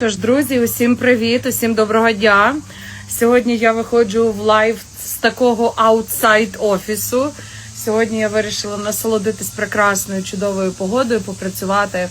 Тож, друзі, усім привіт, усім доброго дня. Сьогодні я виходжу в лайв з такого аутсайд офісу. Сьогодні я вирішила насолодитись прекрасною чудовою погодою, попрацювати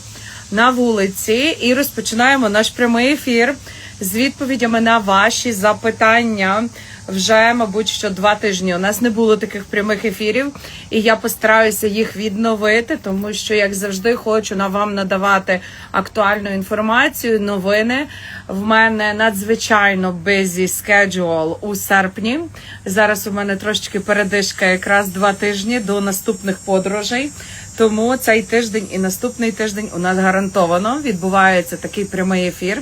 на вулиці і розпочинаємо наш прямий ефір з відповідями на ваші запитання. Вже, мабуть, що два тижні у нас не було таких прямих ефірів, і я постараюся їх відновити, тому що, як завжди, хочу на вам надавати актуальну інформацію, новини. В мене надзвичайно busy schedule у серпні. Зараз у мене трошечки передишка, якраз два тижні до наступних подорожей. Тому цей тиждень і наступний тиждень у нас гарантовано відбувається такий прямий ефір.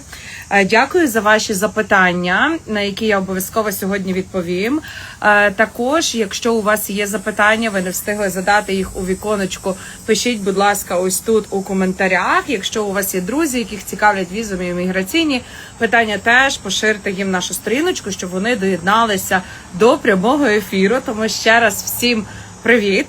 Е, Дякую за ваші запитання, на які я обов'язково сьогодні відповім. Е, Також, якщо у вас є запитання, ви не встигли задати їх у віконечку. Пишіть, будь ласка, ось тут у коментарях. Якщо у вас є друзі, яких цікавлять візові імміграційні питання, теж поширте їм нашу сторіночку, щоб вони доєдналися до прямого ефіру. Тому ще раз всім. Привіт!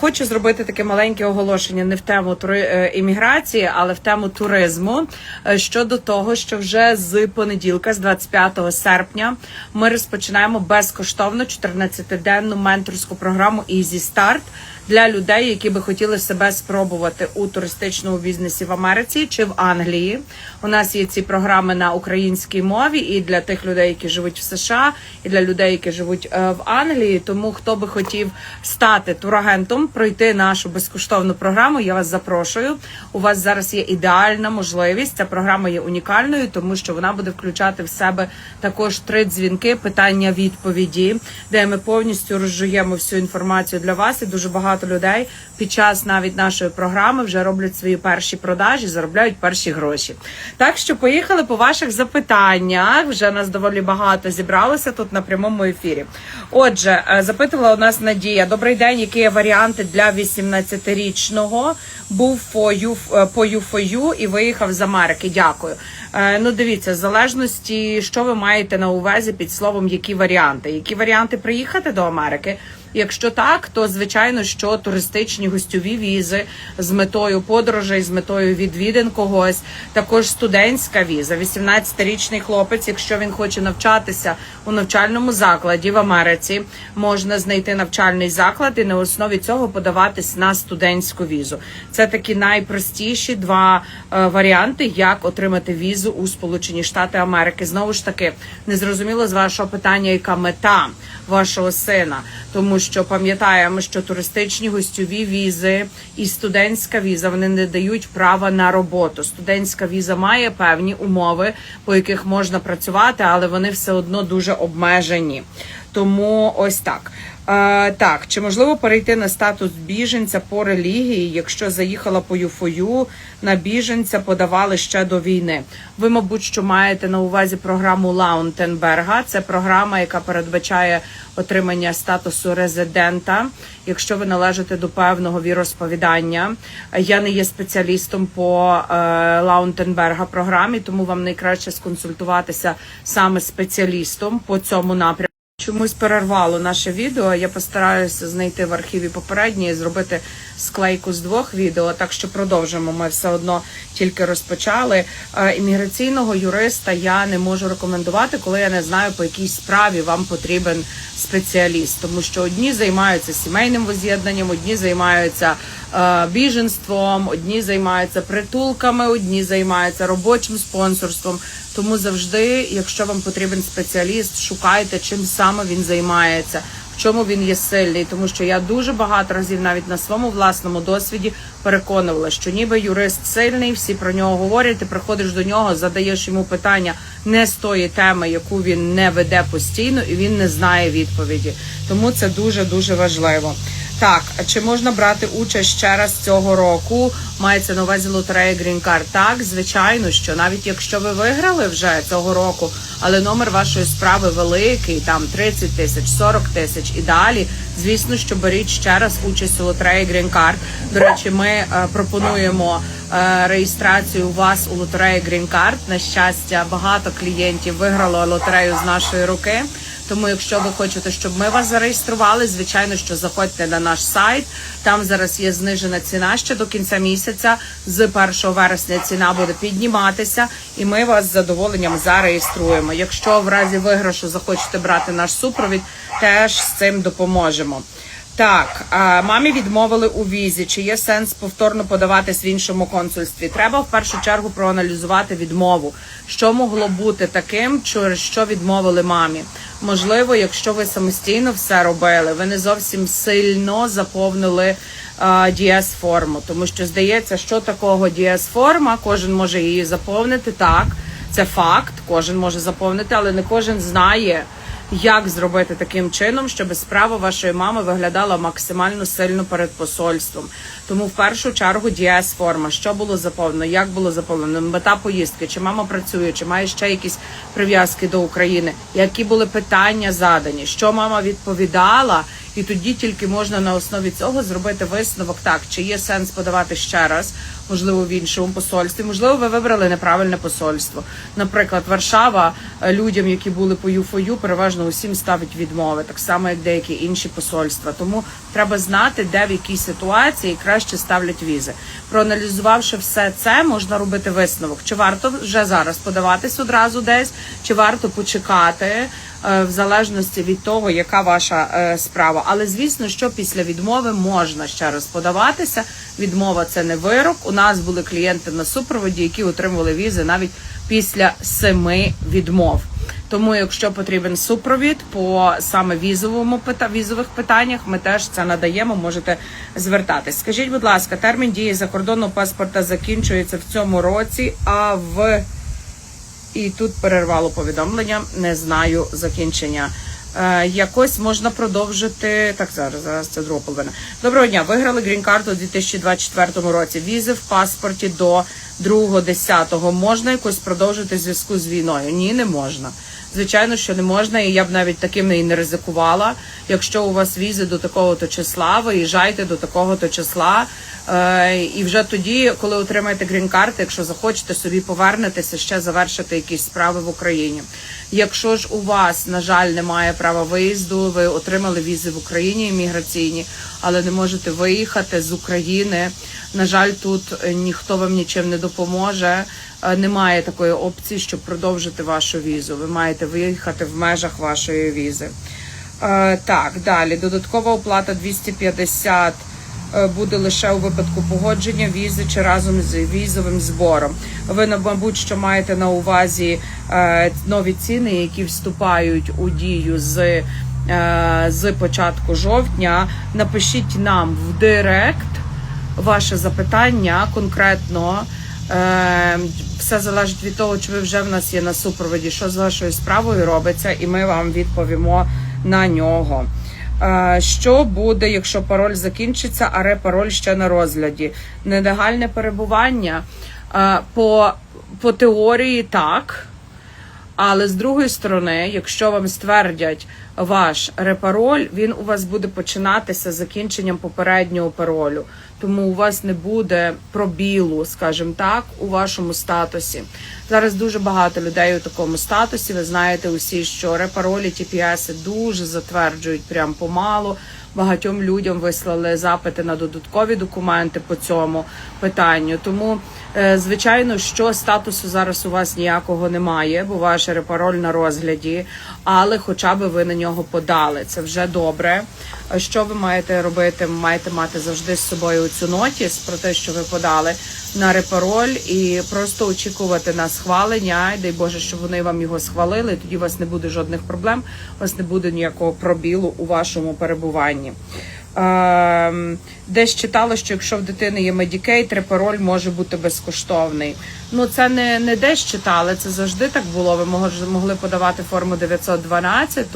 Хочу зробити таке маленьке оголошення не в тему е, імміграції, але в тему туризму е, щодо того, що вже з понеділка, з 25 серпня, ми розпочинаємо безкоштовно 14-денну менторську програму «Ізі Start для людей, які би хотіли себе спробувати у туристичному бізнесі в Америці чи в Англії. У нас є ці програми на українській мові і для тих людей, які живуть в США, і для людей, які живуть е, в Англії. Тому хто би хотів стати турагентом, пройти нашу безкоштовну програму, я вас запрошую. У вас зараз є ідеальна можливість. Ця програма є унікальною, тому що вона буде включати в себе також три дзвінки, питання, відповіді, де ми повністю розжуємо всю інформацію для вас. І дуже багато людей під час навіть нашої програми вже роблять свої перші продажі, заробляють перші гроші. Так що поїхали по ваших запитаннях. Вже нас доволі багато зібралося тут на прямому ефірі. Отже, е, запитувала у нас Надія. Добрий день, які є варіанти для 18-річного? Був е, по ЮФОЮ і виїхав з Америки. Дякую. Е, Ну, дивіться, в залежності, що ви маєте на увазі під словом, які варіанти. Які варіанти приїхати до Америки? Якщо так, то звичайно, що туристичні гостьові візи з метою подорожей, з метою відвідин когось, також студентська віза. 18-річний хлопець, якщо він хоче навчатися у навчальному закладі в Америці, можна знайти навчальний заклад і на основі цього подаватись на студентську візу. Це такі найпростіші два е, варіанти, як отримати візу у Сполучені Штати Америки. Знову ж таки, незрозуміло з вашого питання, яка мета вашого сина, тому що пам'ятаємо, що туристичні гостьові візи і студентська віза вони не дають права на роботу. Студентська віза має певні умови, по яких можна працювати, але вони все одно дуже обмежені. Тому ось так. Так, чи можливо перейти на статус біженця по релігії, якщо заїхала по ЮФОЮ на біженця, подавали ще до війни? Ви, мабуть, що маєте на увазі програму Лаунтенберга. Це програма, яка передбачає отримання статусу резидента, якщо ви належите до певного віросповідання. Я не є спеціалістом по е, Лаунтенберга програмі, тому вам найкраще сконсультуватися саме спеціалістом по цьому напрямку. Чомусь перервало наше відео. Я постараюся знайти в архіві попереднє і зробити склейку з двох відео. Так що продовжимо. Ми все одно тільки розпочали. Е, Імміграційного юриста я не можу рекомендувати, коли я не знаю, по якій справі вам потрібен спеціаліст, тому що одні займаються сімейним воз'єднанням, одні займаються біженством, одні займаються притулками, одні займаються робочим спонсорством. Тому завжди, якщо вам потрібен спеціаліст, шукайте, чим саме він займається, в чому він є сильний. Тому що я дуже багато разів навіть на своєму власному досвіді переконувала, що ніби юрист сильний, всі про нього говорять. Ти приходиш до нього, задаєш йому питання не з тої теми, яку він не веде постійно, і він не знає відповіді. Тому це дуже дуже важливо. Так, чи можна брати участь ще раз цього року? Мається на увазі лотерея Green Card? Так, звичайно, що навіть якщо ви виграли вже цього року, але номер вашої справи великий, там 30 тисяч, 40 тисяч і далі. Звісно, що беріть ще раз участь у лотереї Green Card. До речі, ми е, пропонуємо е, реєстрацію у вас у лотереї Green Card. На щастя, багато клієнтів виграло лотерею з нашої руки. Тому, якщо ви хочете, щоб ми вас зареєстрували, звичайно, що заходьте на наш сайт. Там зараз є знижена ціна ще до кінця місяця. З 1 вересня ціна буде підніматися, і ми вас з задоволенням зареєструємо. Якщо в разі виграшу захочете брати наш супровід, теж з цим допоможемо. Так, мамі відмовили у візі. Чи є сенс повторно подаватись в іншому консульстві? Треба в першу чергу проаналізувати відмову. Що могло бути таким, через що відмовили мамі? Можливо, якщо ви самостійно все робили, ви не зовсім сильно заповнили дієс форму, тому що здається, що такого дієс форма, кожен може її заповнити. Так, це факт, кожен може заповнити, але не кожен знає як зробити таким чином, щоб справа вашої мами виглядала максимально сильно перед посольством. Тому в першу чергу дієс форма, що було заповнено, як було заповнено, мета поїздки, чи мама працює, чи має ще якісь прив'язки до України, які були питання задані, що мама відповідала. І тоді тільки можна на основі цього зробити висновок, так чи є сенс подавати ще раз, можливо, в іншому посольстві. Можливо, ви вибрали неправильне посольство. Наприклад, Варшава е, людям, які були по ЮФОЮ, переважно усім ставить відмови, так само як деякі інші посольства. Тому треба знати, де в якій ситуації краще ставлять візи. Проаналізувавши все це, можна робити висновок. Чи варто вже зараз подаватись одразу десь, чи варто почекати. Е, В залежності від того, яка ваша е, справа, але звісно, що після відмови можна ще раз подаватися. Відмова це не вирок. У нас були клієнти на супроводі, які отримували візи навіть після семи відмов. Тому, якщо потрібен супровід по саме візовому візових питаннях, ми теж це надаємо. Можете звертатись. Скажіть, будь ласка, термін дії закордонного паспорта закінчується в цьому році, а в і тут перервало повідомлення. Не знаю закінчення. Е, якось можна продовжити. Так, зараз, зараз це друга половина. Доброго дня. Виграли грін-карту у 2024 році. Візи в паспорті до 2.10. Можна якось продовжити зв'язку з війною? Ні, не можна. Звичайно, що не можна, і я б навіть таким і не ризикувала. Якщо у вас візи до такого-то числа, виїжджайте до такого-то числа. Е, і вже тоді, коли отримаєте грін-карти, якщо захочете собі повернетеся, ще завершити якісь справи в Україні. Якщо ж у вас, на жаль, немає права виїзду, ви отримали візи в Україні імміграційні, але не можете виїхати з України. На жаль, тут е, ніхто вам нічим не допоможе. Е, Немає такої опції, щоб продовжити вашу візу. Ви маєте виїхати в межах вашої візи. Так, далі. Додаткова оплата 250 е, буде лише у випадку погодження візи чи разом з візовим збором. Ви, мабуть, що маєте на увазі е, нові ціни, які вступають у дію з, е, з початку жовтня. Напишіть нам в директ ваше запитання конкретно. Е, Все залежить від того, чи ви вже в нас є на супроводі, що з вашою справою робиться, і ми вам відповімо на нього. Що буде, якщо пароль закінчиться, а репароль ще на розгляді? Нелегальне перебування по, по теорії так. Але з другої сторони, якщо вам ствердять ваш репароль, він у вас буде починатися закінченням попереднього паролю. Тому у вас не буде пробілу, скажімо так, у вашому статусі. Зараз дуже багато людей у такому статусі. Ви знаєте усі, що репаролі TPS дуже затверджують прям помалу. Багатьом людям вислали запити на додаткові документи по цьому питанню. Тому, е, звичайно, що статусу зараз у вас ніякого немає, бо ваш репароль на розгляді, але хоча б ви на нього подали. Це вже добре. Що ви маєте робити? Маєте мати завжди з собою цю нотіс про те, що ви подали на репароль, і просто очікувати на схвалення. Дай Боже, щоб вони вам його схвалили. Тоді у вас не буде жодних проблем, у вас не буде ніякого пробілу у вашому перебуванні. Ем, Десь читала, що якщо в дитини є медікей, трепароль може бути безкоштовний. Ну це не, не десь читали, це завжди так було. Ви могли подавати форму 912,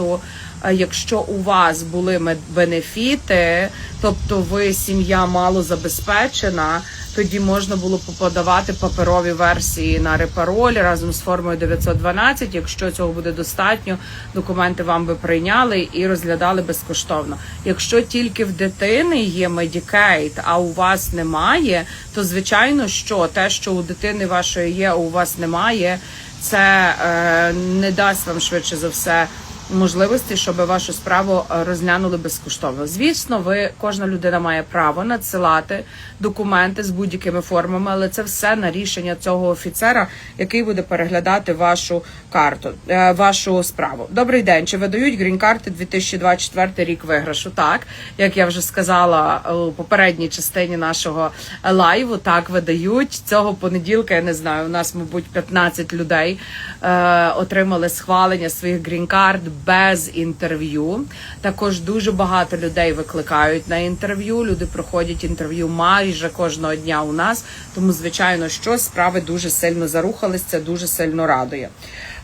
е, якщо у вас були бенефіти, тобто ви сім'я мало забезпечена, тоді можна було подавати паперові версії на репароль разом з формою 912. Якщо цього буде достатньо, документи вам би прийняли і розглядали безкоштовно. Якщо тільки в дитини є Medicaid, а у вас немає, то звичайно, що те, що у дитини вашої є, а у вас немає, це е, не дасть вам швидше за все можливості, щоб вашу справу е, розглянули безкоштовно. Звісно, ви кожна людина має право надсилати документи з будь-якими формами, але це все на рішення цього офіцера, який буде переглядати вашу карту, е, вашу справу. Добрий день. Чи видають грін-карти 2024 рік виграшу? Так, як я вже сказала у попередній частині нашого лайву, так видають цього понеділка. Я не знаю. У нас, мабуть, 15 людей е, отримали схвалення своїх грін-карт без інтерв'ю. Також дуже багато людей викликають на інтерв'ю. Люди проходять інтерв'ю майже кожного дня у нас. Тому, звичайно, що справи дуже сильно зарухались. Це дуже сильно радує.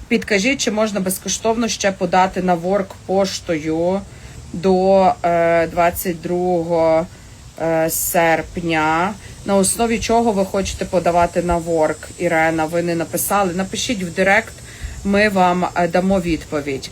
Підкажіть, чи можна безкоштовно ще подати на ворк поштою до е, 22 е, серпня. На основі чого ви хочете подавати на ворк, Ірена? Ви не написали? Напишіть в Директ, ми вам е, дамо відповідь.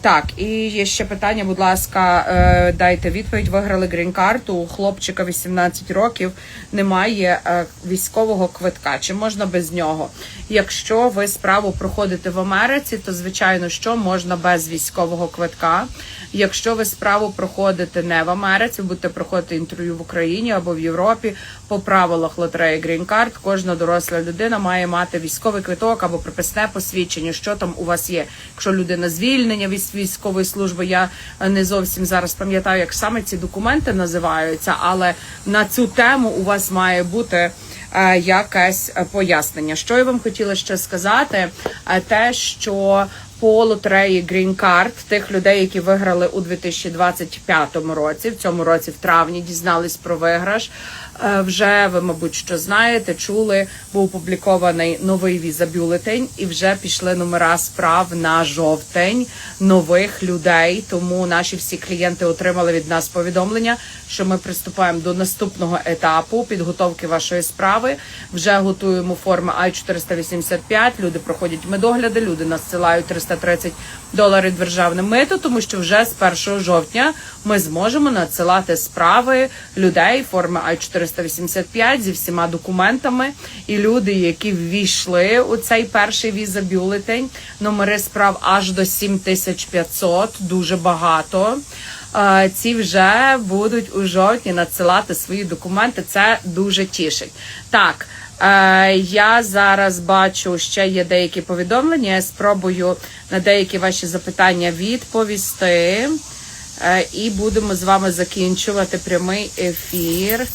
Так, і є ще питання, будь ласка, е, дайте відповідь. Виграли грін-карту. У хлопчика 18 років немає е, військового квитка. Чи можна без нього? Якщо ви справу проходите в Америці, то звичайно, що можна без військового квитка. Якщо ви справу проходите не в Америці, будете проходити інтерв'ю в Україні або в Європі, по правилах лотереї Card, кожна доросла людина має мати військовий квиток або приписне посвідчення, що там у вас є. Якщо людина звільнення від військової служби, я е, не зовсім зараз пам'ятаю, як саме ці документи називаються, але на цю тему у вас має бути е, якесь е, пояснення. Що я вам хотіла ще сказати, те, що по лотереї Green Card тих людей, які виграли у 2025 році, в цьому році, в травні, дізнались про виграш. Е, Вже ви, мабуть, що знаєте, чули, був опублікований новий віза-бюлетень, і вже пішли номера справ на жовтень нових людей. Тому наші всі клієнти отримали від нас повідомлення, що ми приступаємо до наступного етапу підготовки вашої справи. Вже готуємо форми I-485, Люди проходять медогляди, люди надсилають 330 доларів державне мито, тому що вже з 1 жовтня ми зможемо надсилати справи людей форми I-485 зі всіма документами. І люди, які ввійшли у цей перший віза-бюлетень, номери справ аж до 7500, дуже багато. Ці вже будуть у жовтні надсилати свої документи. Це дуже тішить. Так. Е, Я зараз бачу, ще є деякі повідомлення. Я спробую на деякі ваші запитання відповісти. Е, І будемо з вами закінчувати прямий ефір.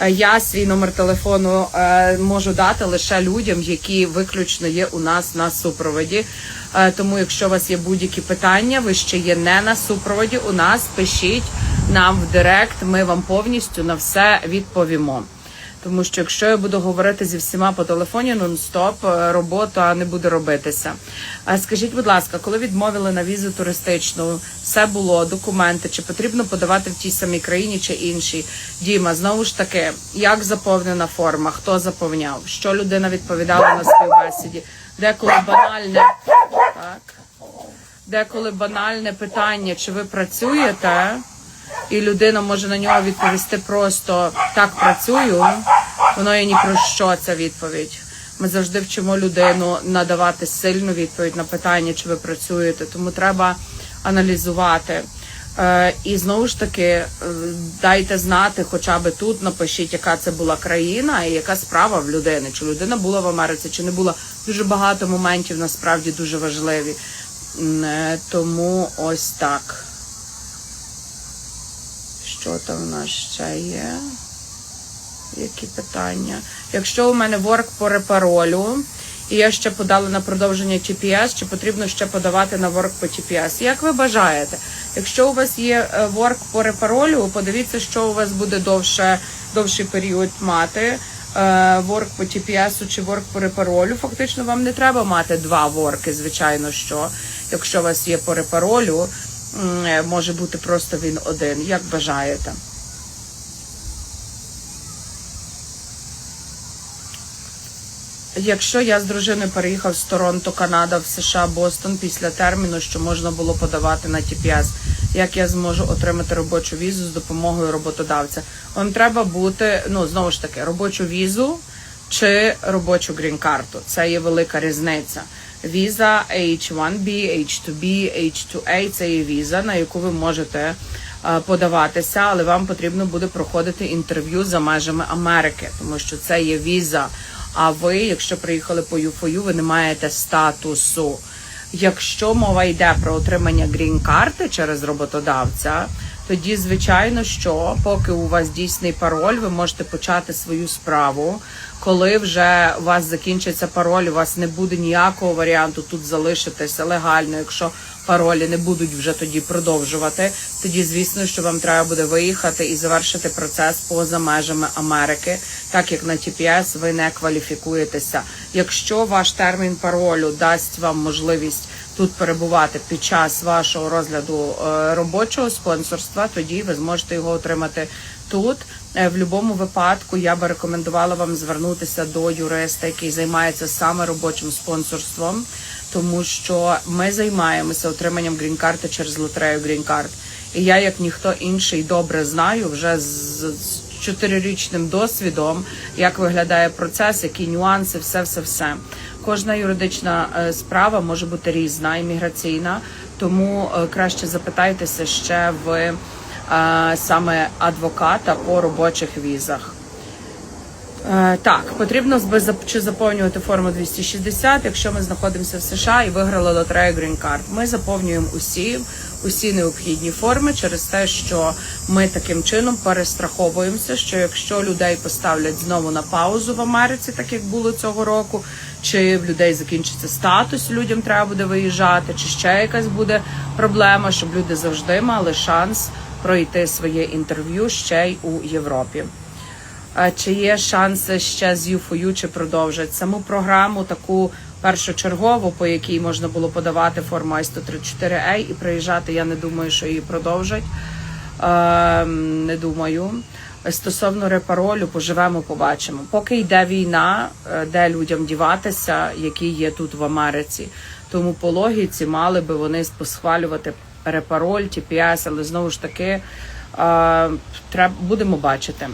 Е, Я свій номер телефону можу дати лише людям, які виключно є у нас на супроводі. Тому, якщо у вас є будь-які питання, ви ще є не на супроводі. У нас пишіть нам в Директ. Ми вам повністю на все відповімо. Тому що якщо я буду говорити зі всіма по телефоні нон-стоп, е, робота не буде робитися. А скажіть, будь ласка, коли відмовили на візу туристичну, все було документи, чи потрібно подавати в тій самій країні чи іншій? Діма, знову ж таки, як заповнена форма, хто заповняв, що людина відповідала на співбесіді, деколи банальне так, деколи банальне питання, чи ви працюєте? І людина може на нього відповісти просто так працюю. Воно є ні про що ця відповідь. Ми завжди вчимо людину надавати сильну відповідь на питання, чи ви працюєте. Тому треба аналізувати. Е, і знову ж таки, е, дайте знати, хоча б тут напишіть, яка це була країна і яка справа в людини. Чи людина була в Америці, чи не була. Дуже багато моментів насправді дуже важливі. Е, Тому ось так. Що там в нас ще є? Які питання? Якщо у мене ворк по репаролю, і я ще подала на продовження TPS, чи потрібно ще подавати на ворк по TPS? Як ви бажаєте? Якщо у вас є е, ворк по репаролю, подивіться, що у вас буде довше, довший період мати. е, Ворк по TPS чи ворк по репаролю. Фактично вам не треба мати два ворки, звичайно, що якщо у вас є по репаролю, може бути просто він один. Як бажаєте. Якщо я з дружиною переїхав з Торонто, Канада в США, Бостон після терміну, що можна було подавати на TPS, як я зможу отримати робочу візу з допомогою роботодавця? Вам треба бути, ну знову ж таки, робочу візу чи робочу грін-карту. Це є велика різниця. Віза H1B, H2B, H2A це є віза, на яку ви можете е, подаватися, але вам потрібно буде проходити інтерв'ю за межами Америки, тому що це є віза. А ви, якщо приїхали по ЮФОЮ, ви не маєте статусу. Якщо мова йде про отримання грін-карти через роботодавця, тоді звичайно, що поки у вас дійсний пароль, ви можете почати свою справу. Коли вже у вас закінчиться пароль, у вас не буде ніякого варіанту тут залишитися легально, якщо паролі не будуть вже тоді продовжувати. Тоді, звісно, що вам треба буде виїхати і завершити процес поза межами Америки, так як на TPS ви не кваліфікуєтеся. Якщо ваш термін паролю дасть вам можливість тут перебувати під час вашого розгляду е, робочого спонсорства, тоді ви зможете його отримати тут. Е, В будь-якому випадку я би рекомендувала вам звернутися до юриста, який займається саме робочим спонсорством, тому що ми займаємося отриманням грін-карти через лотерею грін-карт. І я, як ніхто інший, добре знаю вже з чотирирічним досвідом, як виглядає процес, які нюанси, все, все, все. Кожна юридична е, справа може бути різна, імміграційна, тому е, краще запитайтеся ще в е, саме адвоката по робочих візах. Е, Так, потрібно чи заповнювати форму 260, якщо ми знаходимося в США і виграли лотерею Green Card. Ми заповнюємо усі, усі необхідні форми через те, що ми таким чином перестраховуємося, що якщо людей поставлять знову на паузу в Америці, так як було цього року, чи в людей закінчиться статус, людям треба буде виїжджати, чи ще якась буде проблема, щоб люди завжди мали шанс пройти своє інтерв'ю ще й у Європі. А Чи є шанси ще з ЮФОЮ чи продовжать саму програму, таку першочергову, по якій можна було подавати форму I-134A і приїжджати? Я не думаю, що її продовжать. Ем, не думаю. Стосовно репаролю, поживемо, побачимо. Поки йде війна, е, де людям діватися, які є тут в Америці. Тому по логіці мали би вони посхвалювати репароль, TPS, але знову ж таки е, треба будемо бачити.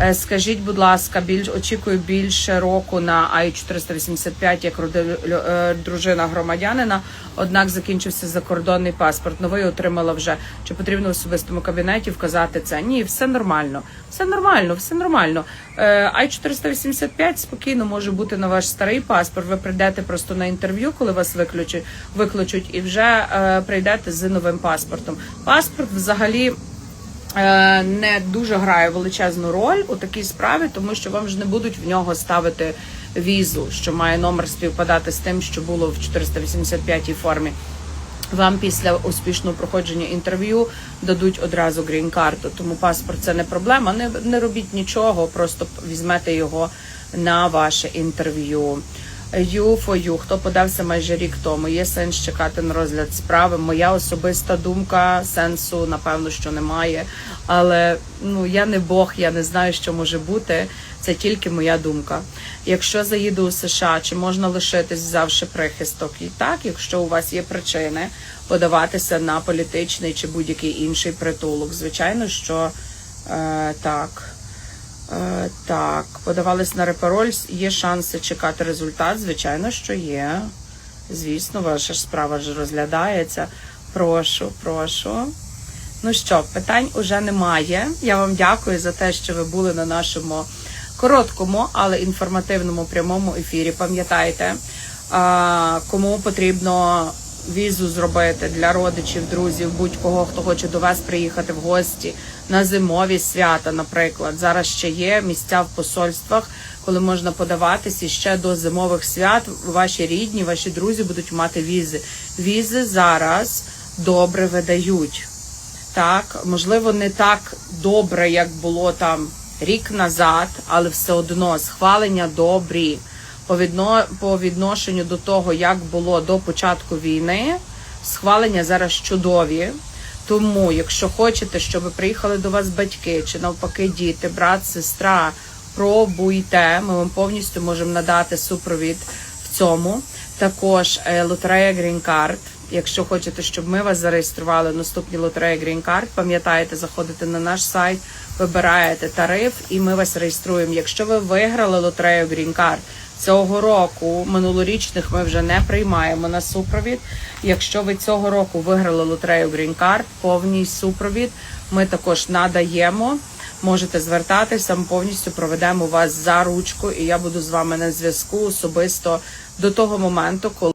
Е, Скажіть, будь ласка, більш очікую більше року на ай 485 як роди- е, дружина громадянина. Однак закінчився закордонний паспорт. Новий отримала вже. Чи потрібно в особистому кабінеті вказати це? Ні, все нормально. Все нормально, все нормально. Ай 485 спокійно може бути на ваш старий паспорт. Ви прийдете просто на інтерв'ю, коли вас виключать, викличуть, і вже е, прийдете з новим паспортом. Паспорт взагалі е, не дуже грає величезну роль у такій справі, тому що вам ж не будуть в нього ставити візу, що має номер співпадати з тим, що було в 485 формі. Вам після успішного проходження інтерв'ю дадуть одразу грін-карту. Тому паспорт це не проблема. Не, не робіть нічого, просто візьмете його на ваше інтерв'ю. Ю ю, хто подався майже рік тому. Є сенс чекати на розгляд справи. Моя особиста думка сенсу, напевно, що немає. Але ну я не Бог, я не знаю, що може бути. Це тільки моя думка. Якщо заїду у США, чи можна лишитись, взявши прихисток? І так, якщо у вас є причини подаватися на політичний чи будь-який інший притулок, звичайно, що е, так. Е, так, подавались на репароль, є шанси чекати результат. Звичайно, що є. Звісно, ваша справа ж розглядається. Прошу, прошу. Ну що, питань уже немає. Я вам дякую за те, що ви були на нашому короткому, але інформативному прямому ефірі. Пам'ятайте, кому потрібно візу зробити для родичів, друзів, будь-кого, хто хоче до вас приїхати в гості на зимові свята, наприклад. Зараз ще є місця в посольствах, коли можна подаватись і ще до зимових свят. Ваші рідні, ваші друзі будуть мати візи. Візи зараз добре видають. Так, можливо, не так добре, як було там рік назад, але все одно схвалення добрі по, відношенню до того, як було до початку війни. Схвалення зараз чудові. Тому, якщо хочете, щоб приїхали до вас батьки чи навпаки діти, брат, сестра, пробуйте. Ми вам повністю можемо надати супровід в цьому. Також е, лотерея Green Card. Якщо хочете, щоб ми вас зареєстрували в наступній лотереї Green Card, пам'ятаєте, заходите на наш сайт, вибираєте тариф, і ми вас реєструємо. Якщо ви виграли лотерею Green Card, Цього року минулорічних ми вже не приймаємо на супровід. Якщо ви цього року виграли лотерею Green Card, повний супровід ми також надаємо. Можете звертатися, ми повністю проведемо вас за ручку, і я буду з вами на зв'язку особисто до того моменту, коли.